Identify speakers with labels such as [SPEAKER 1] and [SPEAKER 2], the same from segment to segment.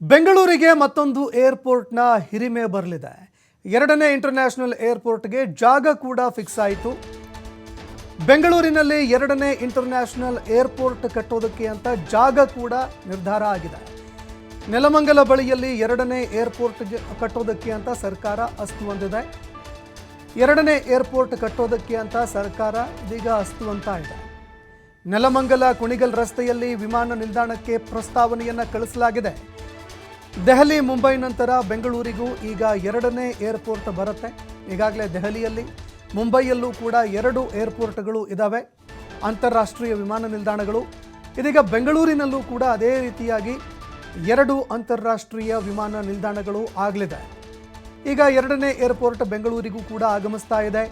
[SPEAKER 1] ಬೆಂಗಳೂರಿಗೆ ಮತ್ತೊಂದು ಏರ್ಪೋರ್ಟ್ನ ಹಿರಿಮೆ ಬರಲಿದೆ. ಎರಡನೇ ಇಂಟರ್ನ್ಯಾಷನಲ್ ಏರ್ಪೋರ್ಟ್ಗೆ ಜಾಗ ಕೂಡ ಫಿಕ್ಸ್ ಆಯಿತು. ಬೆಂಗಳೂರಿನಲ್ಲಿ ಎರಡನೇ ಇಂಟರ್ನ್ಯಾಷನಲ್ ಏರ್ಪೋರ್ಟ್ ಕಟ್ಟೋದಕ್ಕೆ ಅಂತ ಜಾಗ ಕೂಡ ನಿರ್ಧಾರ ಆಗಿದೆ. ನೆಲಮಂಗಲ ಬಳಿಯಲ್ಲಿ ಎರಡನೇ ಏರ್ಪೋರ್ಟ್ ಕಟ್ಟೋದಕ್ಕೆ ಅಂತ ಸರ್ಕಾರ ಅಸ್ತು ಹೊಂದಿದೆ. ಎರಡನೇ ಏರ್ಪೋರ್ಟ್ ಕಟ್ಟೋದಕ್ಕೆ ಅಂತ ಸರ್ಕಾರ ಇದೀಗ ಅಸ್ತು ಅಂತ ಇದೆ. ನೆಲಮಂಗಲ ಕುಣಿಗಲ್ ರಸ್ತೆಯಲ್ಲಿ ವಿಮಾನ ನಿಲ್ದಾಣಕ್ಕೆ ಪ್ರಸ್ತಾವನೆಯನ್ನು ಕಳಿಸಲಾಗಿದೆ. ದೆಹಲಿ, ಮುಂಬೈ ನಂತರ ಬೆಂಗಳೂರಿಗೂ ಈಗ ಎರಡನೇ ಏರ್ಪೋರ್ಟ್ ಬರುತ್ತೆ. ಈಗಾಗಲೇ ದೆಹಲಿಯಲ್ಲಿ, ಮುಂಬೈಯಲ್ಲೂ ಕೂಡ ಎರಡು ಏರ್ಪೋರ್ಟ್ಗಳು ಇದ್ದಾವೆ ಅಂತಾರಾಷ್ಟ್ರೀಯ ವಿಮಾನ ನಿಲ್ದಾಣಗಳು. ಇದೀಗ ಬೆಂಗಳೂರಿನಲ್ಲೂ ಕೂಡ ಅದೇ ರೀತಿಯಾಗಿ ಎರಡು ಅಂತಾರಾಷ್ಟ್ರೀಯ ವಿಮಾನ ನಿಲ್ದಾಣಗಳು ಆಗಲಿದೆ. ಈಗ ಎರಡನೇ ಏರ್ಪೋರ್ಟ್ ಬೆಂಗಳೂರಿಗೂ ಕೂಡ ಆಗಮಿಸ್ತಾ ಇದೆ.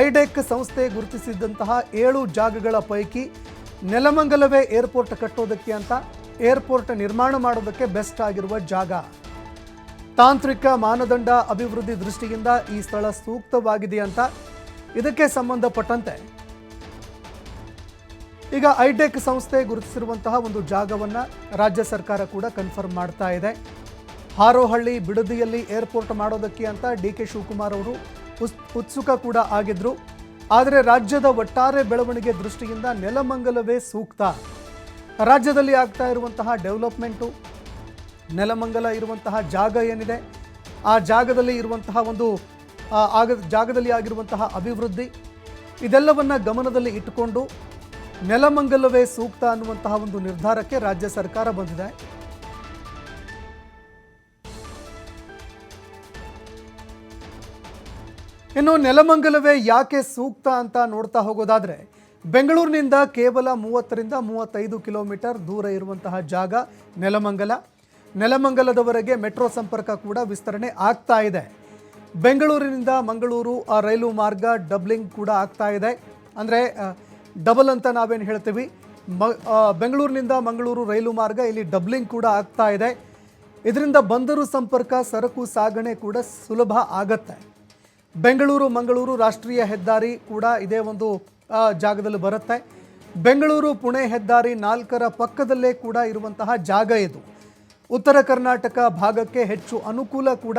[SPEAKER 1] ಐಡೆಕ್ ಸಂಸ್ಥೆ ಗುರುತಿಸಿದ್ದಂತಹ ಏಳು ಜಾಗಗಳ ಪೈಕಿ ನೆಲಮಂಗಲವೇ ಏರ್ಪೋರ್ಟ್ ಕಟ್ಟೋದಕ್ಕೆ ಅಂತ ಏರ್ಪೋರ್ಟ್ ನಿರ್ಮಾಣ ಮಾಡೋದಕ್ಕೆ ಬೆಸ್ಟ್ ಆಗಿರುವ ಜಾಗ. ತಾಂತ್ರಿಕ ಮಾನದಂಡ ಅಭಿವೃದ್ಧಿ ದೃಷ್ಟಿಯಿಂದ ಈ ಸ್ಥಳ ಸೂಕ್ತವಾಗಿದೆ ಅಂತ ಇದಕ್ಕೆ ಸಂಬಂಧಪಟ್ಟಂತೆ ಈಗ ಐಟೆಕ್ ಸಂಸ್ಥೆ ಗುರುತಿಸಿರುವಂತಹ ಒಂದು ಜಾಗವನ್ನ ರಾಜ್ಯ ಸರ್ಕಾರ ಕೂಡ ಕನ್ಫರ್ಮ್ ಮಾಡ್ತಾ ಇದೆ. ಹಾರೋಹಳ್ಳಿ ಬಿಡದಿಯಲ್ಲಿ ಏರ್ಪೋರ್ಟ್ ಮಾಡೋದಕ್ಕೆ ಅಂತ ಡಿ ಕೆ ಶಿವಕುಮಾರ್ ಅವರು ಉತ್ಸುಕ ಕೂಡ ಆಗಿದ್ರು. ಆದರೆ ರಾಜ್ಯದ ಒಟ್ಟಾರೆ ಬೆಳವಣಿಗೆ ದೃಷ್ಟಿಯಿಂದ ನೆಲಮಂಗಲವೇ ಸೂಕ್ತ. ರಾಜ್ಯದಲ್ಲಿ ಆಗ್ತಾ ಇರುವಂತಹ ಡೆವಲಪ್ಮೆಂಟು, ನೆಲಮಂಗಲ ಇರುವಂತಹ ಜಾಗ ಏನಿದೆ, ಆ ಜಾಗದಲ್ಲಿ ಇರುವಂತಹ ಒಂದು ಆಗ ಜಾಗದಲ್ಲಿ ಆಗಿರುವಂತಹ ಅಭಿವೃದ್ಧಿ, ಇದೆಲ್ಲವನ್ನು ಗಮನದಲ್ಲಿ ಇಟ್ಟುಕೊಂಡು ನೆಲಮಂಗಲವೇ ಸೂಕ್ತ ಅನ್ನುವಂತಹ ಒಂದು ನಿರ್ಧಾರಕ್ಕೆ ರಾಜ್ಯ ಸರ್ಕಾರ ಬಂದಿದೆ. ಇನ್ನು ನೆಲಮಂಗಲವೇ ಯಾಕೆ ಸೂಕ್ತ ಅಂತ ನೋಡ್ತಾ ಹೋಗೋದಾದ್ರೆ, ಬೆಂಗಳೂರಿನಿಂದ ಕೇವಲ ಮೂವತ್ತರಿಂದ ಮೂವತ್ತೈದು ಕಿಲೋಮೀಟರ್ ದೂರ ಇರುವಂತಹ ಜಾಗ ನೆಲಮಂಗಲ. ನೆಲಮಂಗಲದವರೆಗೆ ಮೆಟ್ರೋ ಸಂಪರ್ಕ ಕೂಡ ವಿಸ್ತರಣೆ ಆಗ್ತಾ ಇದೆ. ಬೆಂಗಳೂರಿನಿಂದ ಮಂಗಳೂರು, ಆ ರೈಲು ಮಾರ್ಗ ಡಬ್ಲಿಂಗ್ ಕೂಡ ಆಗ್ತಾ ಇದೆ. ಅಂದರೆ ಡಬಲ್ ಅಂತ ನಾವೇನು ಹೇಳ್ತೀವಿ? ಮ ಬೆಂಗಳೂರಿನಿಂದ ಮಂಗಳೂರು ರೈಲು ಮಾರ್ಗ ಇಲ್ಲಿ ಡಬ್ಲಿಂಗ್ ಕೂಡ ಆಗ್ತಾ ಇದೆ. ಇದರಿಂದ ಬಂದರು ಸಂಪರ್ಕ, ಸರಕು, ಸಾಗಣೆ ಕೂಡ ಸುಲಭ ಆಗತ್ತೆ. ಬೆಂಗಳೂರು, ಮಂಗಳೂರು ರಾಷ್ಟ್ರೀಯ ಹೆದ್ದಾರಿ ಕೂಡ ಇದೇ ಒಂದು ಜಾಗದಲ್ಲಿ ಬರುತ್ತೆ. ಬೆಂಗಳೂರು, ಪುಣೆ ಹೆದ್ದಾರಿ ನಾಲ್ಕರ ಪಕ್ಕದಲ್ಲೇ ಕೂಡ ಇರುವಂತಹ ಜಾಗ ಇದು. ಉತ್ತರ ಕರ್ನಾಟಕ ಭಾಗಕ್ಕೆ ಹೆಚ್ಚು ಅನುಕೂಲ ಕೂಡ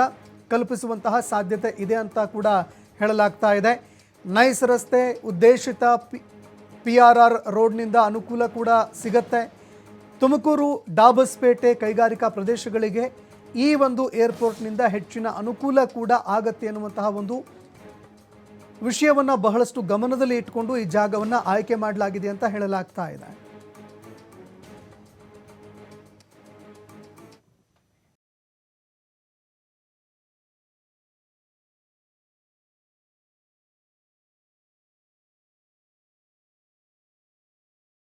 [SPEAKER 1] ಕಲ್ಪಿಸುವಂತಹ ಸಾಧ್ಯತೆ ಇದೆ ಅಂತ ಕೂಡ ಹೇಳಲಾಗ್ತಾ ಇದೆ. ನೈಸ್ ರಸ್ತೆ, ಉದ್ದೇಶಿತ ಪಿ ಪಿ ಆರ್ ಆರ್ ರೋಡ್ನಿಂದ ಅನುಕೂಲ ಕೂಡ ಸಿಗತ್ತೆ. ತುಮಕೂರು, ಡಾಬಸ್ಪೇಟೆ ಕೈಗಾರಿಕಾ ಪ್ರದೇಶಗಳಿಗೆ ಈ ಒಂದು ಏರ್ಪೋರ್ಟ್ನಿಂದ ಹೆಚ್ಚಿನ ಅನುಕೂಲ ಕೂಡ ಆಗತ್ತೆ ಅನ್ನುವಂತಹ ಒಂದು ವಿಷಯವನ್ನು ಬಹಳಷ್ಟು ಗಮನದಲ್ಲಿ ಇಟ್ಕೊಂಡು ಈ ಜಾಗವನ್ನು ಆಯ್ಕೆ ಮಾಡಲಾಗಿದೆ ಅಂತ ಹೇಳಲಾಗ್ತಾ ಇದೆ.